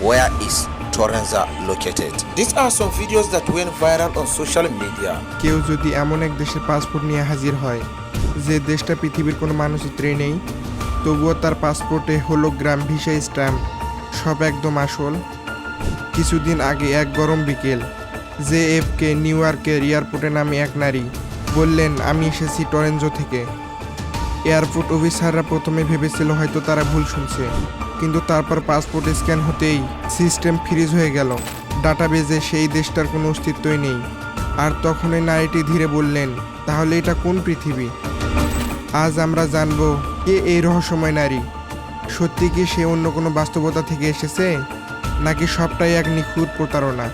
where is Torenza located? These are some videos that went viral on social media. কেউ যদি এমন এক দেশের পাসপোর্ট নিয়ে হাজির হয়, যে দেশটা পৃথিবীর কোনো মানচিত্রে নেই, তবুও তার পাসপোর্টে হলোগ্রাম ভিসা স্ট্যাম্প, সব একদম আসল কিছুদিন আগে এক গরম বিকেল, জে এফকে নিউ ইয়র্কের এয়ারপোর্টে নামে এক নারী বললেন, আমি এসেছি টরেঞ্জো থেকে এয়ারপোর্ট অফিসাররা প্রথমে ভেবেছিল হয়তো তারা ভুল শুনছে কিন্তু তারপর পাসপোর্ট স্ক্যান হতেই সিস্টেম ফ্রিজ হয়ে গেল। ডাটাবেজে সেই দেশটার কোনো অস্তিত্বই নেই। আর তখনই নারীটি ধীরে বললেন, তাহলে এটা কোন পৃথিবী? আজ আমরা জানব কে এই রহস্যময় নারী। সত্যি কি সে অন্য কোনো বাস্তবতা থেকে এসেছে? নাকি সবটাই এক নিখুঁত প্রতারণা?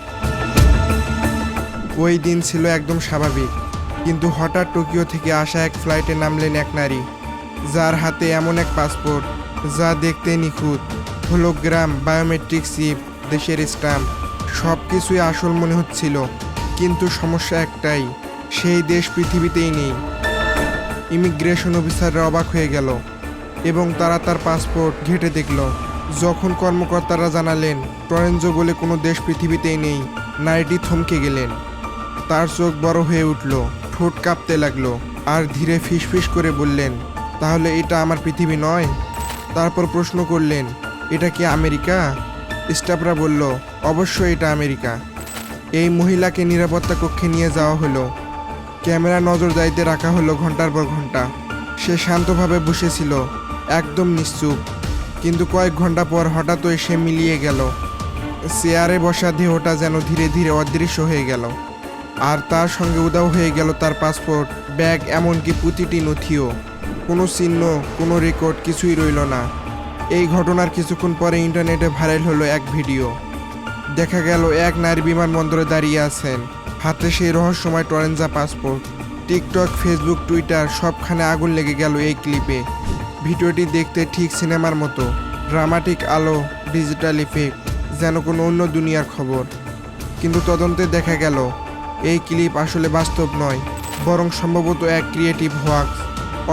ওই দিন ছিল একদম স্বাভাবিক, কিন্তু হঠাৎ টোকিও থেকে আসা এক ফ্লাইটে নামলেন এক নারী, যার হাতে এমন এক পাসপোর্ট। যা দেখতে নিখুঁত। হোলোগ্রাম, বায়োমেট্রিক চিপ দেশের স্ট্যাম্প সব কিছুই আসল মনে হচ্ছিল। কিন্তু সমস্যা একটাই, সেই দেশ পৃথিবীতেই নেই। ইমিগ্রেশন অফিসাররা অবাক হয়ে গেল এবং তারা তার পাসপোর্ট ঘেটে দেখল। যখন কর্মকর্তারা জানালেন টরেঞ্জো বলে কোনো দেশ পৃথিবীতেই নেই, নারীটি থমকে গেলেন। তার চোখ বড় হয়ে উঠল, ঠোঁট কাঁপতে লাগল, আর ধীরে ফিসফিস করে বললেন, তাহলে এটা আমার পৃথিবী নয়? তারপর প্রশ্ন করলেন, এটা কি আমেরিকা? স্টাফরা বলল, অবশ্যই এটা আমেরিকা। এই মহিলাকে নিরাপত্তা কক্ষে নিয়ে যাওয়া হলো। ক্যামেরা নজরদারিতে রাখা হলো ঘণ্টার পর ঘণ্টা। সে শান্তভাবে বসেছিল, একদম নিশ্চুপ। কিন্তু কয়েক ঘণ্টা পর হঠাৎ সে মিলিয়ে গেল। চেয়ারে বসা দেহটা যেন ধীরে ধীরে অদৃশ্য হয়ে গেল। আর তার সঙ্গে উদাও হয়ে গেল তার পাসপোর্ট, ব্যাগ, এমনকি প্রতিটি নথিও। কোনো চিহ্ন, কোনো রেকর্ড কিছুই রইল না। এই ঘটনার কিছুক্ষণ পরে ইন্টারনেটে ভাইরাল হলো এক ভিডিও দেখা গেল এক নারী বিমানবন্দরে দাঁড়িয়ে আছেন। হাতে সেই রহস্যময় Torenza passport TikTok Facebook Twitter সবখানে আগুন লেগে গেল এই ক্লিপে ভিডিওটি দেখতে ঠিক সিনেমার মতো। ড্রামাটিক আলো ডিজিটাল ইফেক্ট যেন কোনো অন্য দুনিয়ার খবর। কিন্তু তদন্তে দেখা গেল, এই ক্লিপ আসলে বাস্তব নয়, বরং সম্ভবত এক ক্রিয়েটিভ হোয়াক্স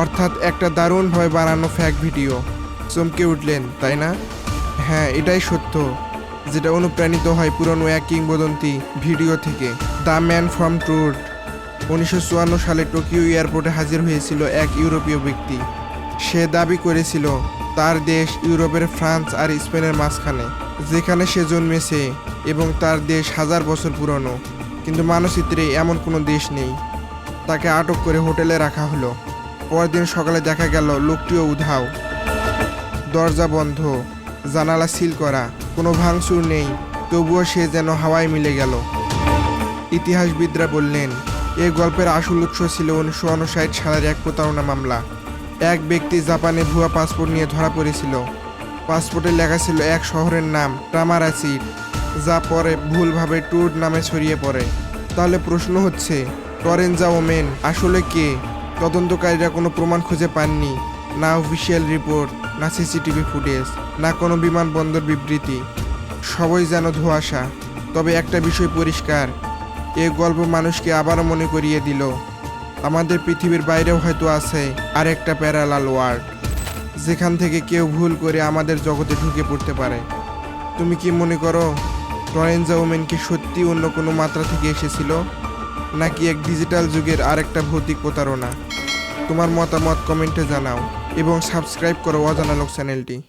অর্থাৎ একটা দারুণভাবে বানানো ফ্যাক ভিডিও চমকে উঠলেন, তাই না? হ্যাঁ এটাই সত্য, যেটা অনুপ্রাণিত হয় পুরনো এক কিংবদন্তি ভিডিও থেকে। দ্য ম্যান ফ্রম ট্রুড উনিশশো চুয়ান্ন সালে টোকিও এয়ারপোর্টে হাজির হয়েছিল এক ইউরোপীয় ব্যক্তি। সে দাবি করেছিল, তার দেশ ইউরোপের ফ্রান্স আর স্পেনের মাঝখানে, যেখানে সে জন্মেছে এবং তার দেশ হাজার বছর পুরনো। কিন্তু মানচিত্রে এমন কোনো দেশ নেই। তাকে আটক করে হোটেলে রাখা হলো। পরদিন সকালে দেখা গেল, লোকটিও উধাও। দরজা বন্ধ, জানালা সিল করা, কোনো ভাঙচুর নেই, তবুও সে যেন হাওয়ায় মিলে গেল। ইতিহাসবিদরা বললেন এই গল্পের আসল উৎস ছিল উনিশশো উনষাট সালের এক প্রতারণা মামলা। এক ব্যক্তি জাপানে ভুয়া পাসপোর্ট নিয়ে ধরা পড়েছিল। পাসপোর্টে লেখা ছিল এক শহরের নাম টামারাসিট যা পরে ভুলভাবে ট্যুর নামে ছড়িয়ে পড়ে। তাহলে প্রশ্ন হচ্ছে টরেঞ্জা ওমেন আসলে কে? তদন্তকারীরা কোনো প্রমাণ খুঁজে পাননি। না অফিসিয়াল রিপোর্ট, না সিসিটিভি ফুটেজ, না কোনো বিমানবন্দর বিবৃতি। সবই যেন ধোঁয়াশা। তবে একটা বিষয় পরিষ্কার এই গল্প মানুষকে আবারও মনে করিয়ে দিল। আমাদের পৃথিবীর বাইরেও হয়তো আছে আরেকটা প্যারালাল ওয়ার্ল্ড, যেখান থেকে কেউ ভুল করে আমাদের জগতে ঢুকে পড়তে পারে। তুমি কি মনে করো, টরেঞ্জা ওমেন কি সত্যি অন্য কোনো মাত্রা থেকে এসেছিল? নাকি এক ডিজিটাল যুগের আরেকটা ভৌতিক প্রতারণা? তোমার মতামত কমেন্টে জানাও এবং সাবস্ক্রাইব করো অজানা লোক চ্যানেলটি